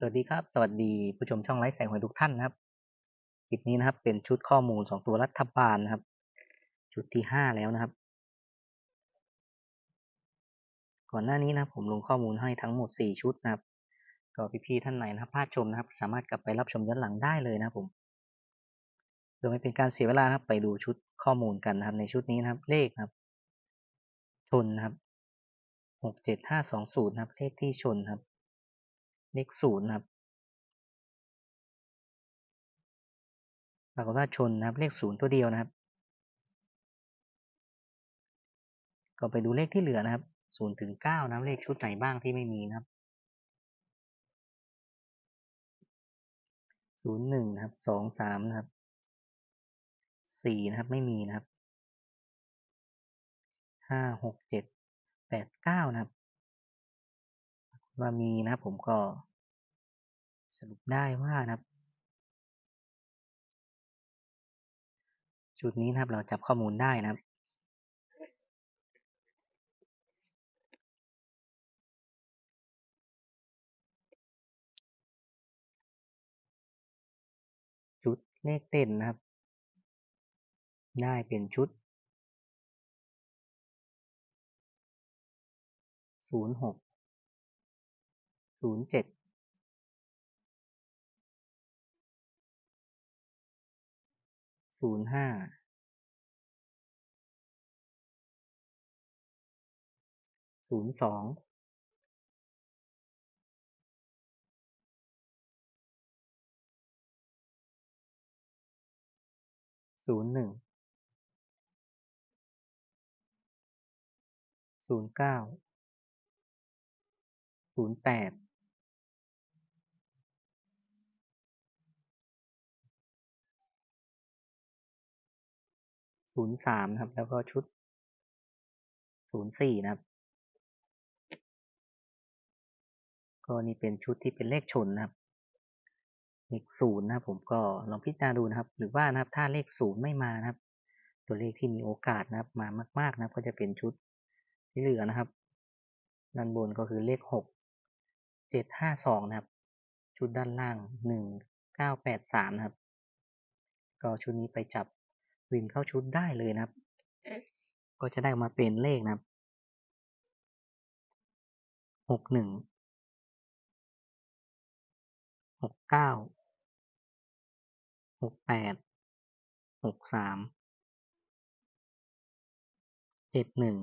สวัสดีครับ สวัสดีผู้ชมช่องไลฟ์แสงหวยทุกท่านนะครับคลิปนี้นะครับ เป็นชุดข้อมูลสองตัวรัฐบาลนะครับ ชุดที่ห้าแล้วนะครับ ก่อนหน้านี้นะครับ ผมลงข้อมูลให้ทั้งหมดสี่ชุดนะครับ ก็พี่ๆท่านไหนนะครับพลาดชมนะครับ สามารถกลับไปรับชมย้อนหลังได้เลยนะครับผมโดยไม่เป็นการเสียเวลานะครับ ไปดูชุดข้อมูลกันนะครับ ในชุดนี้นะครับ เลขครับ ชนนะครับหกเจ็ดห้าสองศูนย์นะครับ เลขที่ชนครับ เลขศูนย์นะครับปรากฏว่าชนนะครับเลขศูนย์ตัวเดียวนะครับ ก็ไปดูเลขที่เหลือนะครับศูนย์ถึงเก้านะเลขชุดไหนบ้างที่ไม่มีนะครับศูนย์หนึ่งนะครับสองสามนะครับสี่นะครับไม่มีนะครับห้าหกเจ็ดแปดเก้านะครับ ว่ามีนะครับผมก็สรุปได้ว่านะครับ จุดนี้นะครับเราจับข้อมูลได้นะครับชุดเลขเด่นนะครับ ได้เป็นชุดศูนย์หก ศูนย์เจ็ดศูนย์ห้าศูนย์สองศูนย์หนึ่งศูนย์เก้าศูนย์แปด ศูนย์สามนะครับ แล้วก็ชุดศูนย์สี่นะครับ ก็นี่เป็นชุดที่เป็นเลขชนนะครับเลขศูนย์นะครับ ผมก็ลองพิจารณาดูนะครับ หรือว่านะครับ ถ้าเลขศูนย์ไม่มานะครับ ตัวเลขที่มีโอกาสนะครับ มามาก ๆนะครับ ก็จะเป็นชุดที่เหลือนะครับด้านบนก็คือเลขหกเจ็ดห้าสองนะครับ ชุดด้านล่างหนึ่งเก้าแปดสามนะครับ ก็ชุดนี้ไปจับ วินเข้าชุดได้เลยนะครับ ก็จะได้ออกมาเป็นเลขนะครับหกหนึ่งหกเก้าหกแปดหกสามเจ็ดหนึ่ง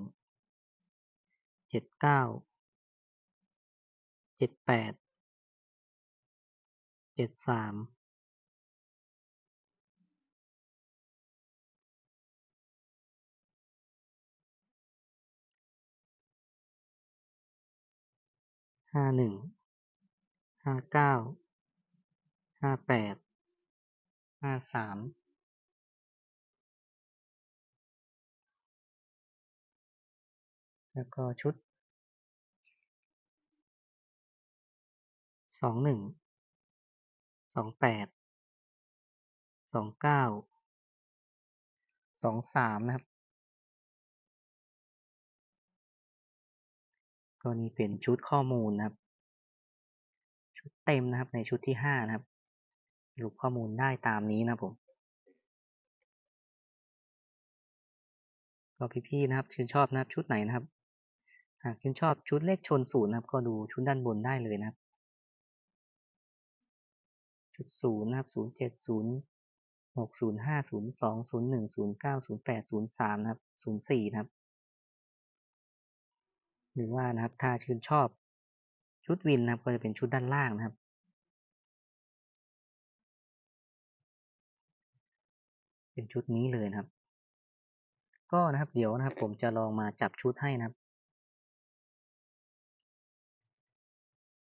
เจ็ดเก้าเจ็ดแปดเจ็ดสาม ห้าหนึ่ง ห้าเก้า ห้าแปด ห้าสามแล้วก็ชุดสองหนึ่ง สองแปด สองเก้า สองสามนะครับ ก็นี่เป็นชุดข้อมูลนะครับ ชุดเต็มนะครับในชุดที่ห้านะครับสรุปข้อมูลได้ตามนี้นะผมก็พี่ๆนะครับชื่นชอบนะครับชุดไหนนะครับหากชื่นชอบชุดเลขชนศูนย์นะครับก็ดูชุดด้านบนได้เลยนะครับ ชุดศูนย์นะครับศูนย์เจ็ดศูนย์หกศูนย์ห้าศูนย์สองศูนย์หนึ่งศูนย์เก้าศูนย์แปดศูนย์สามนะครับศูนย์สี่นะครับ หรือว่านะครับ ถ้าชื่นชอบชุดวินนะครับ ก็จะเป็นชุดด้านล่างนะครับ เป็นชุดนี้เลยนะครับ ก็นะครับเดี๋ยวนะครับ ผมจะลองมาจับชุดให้นะครับ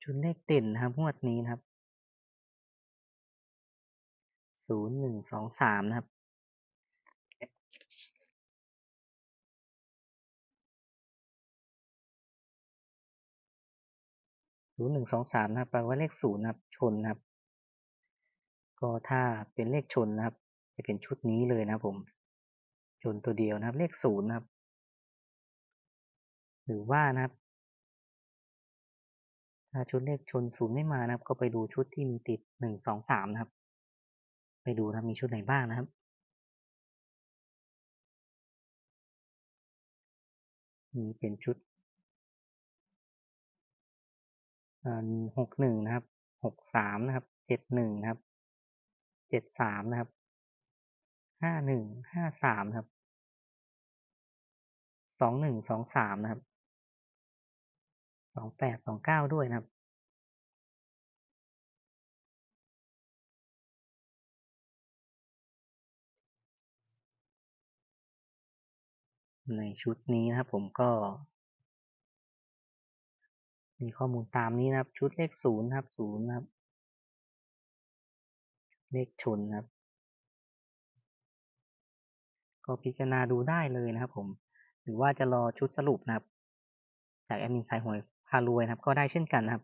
ชุดเลขเด่นนะครับงวดนี้นะครับศูนย์หนึ่งสองสามนะครับ ศูนย์หนึ่งสองสามนะครับแปลว่าเลขศูนย์นะครับ ชนนะครับ ก็ถ้าเป็นเลขชนนะครับ จะเป็นชุดนี้เลยนะผม ชนตัวเดียวนะครับ เลขศูนย์นะครับ หรือว่านะครับ ถ้าชุดเลขชนศูนย์ไม่มานะครับ ก็ไปดูชุดที่มีติดหนึ่งสองสามนะครับ ไปดูนะมีชุดไหนบ้างนะครับมีเป็นชุด หกหนึ่งนะครับหกสามนะครับเจ็ดหนึ่งนะครับเจ็ดสามนะครับห้าหนึ่งห้าสามครับสองหนึ่งสองสามนะครับสองแปดสองเก้าด้วยนะครับในชุดนี้นะครับผมก็ มีข้อมูลตามนี้นะครับ ชุดเลขศูนย์ครับศูนย์นะครับ เลขชนครับ ก็พิจารณาดูได้เลยนะครับผม หรือว่าจะรอชุดสรุปนะครับ จากแอดมินสายหวยพารวยนะครับ ก็ได้เช่นกันนะครับ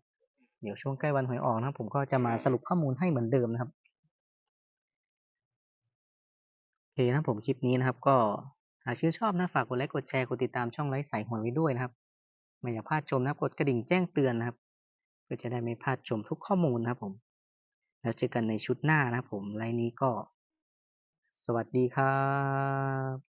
เดี๋ยวช่วงใกล้วันหวยออกนะครับ ผมก็จะมาสรุปข้อมูลให้เหมือนเดิมนะครับโอเคนะผมคลิปนี้นะครับก็หากชื่นชอบนะฝากกดไลค์กดแชร์กดติดตามช่องไลฟ์สายหวยไว้ด้วยนะครับ ไม่อยากพลาดชมนะครับกดกระดิ่งแจ้งเตือนนะครับเพื่อจะได้ไม่พลาดชมทุกข้อมูลนะครับผม แล้วเจอกันในชุดหน้านะครับผมไลน์นี้ก็ สวัสดีครับ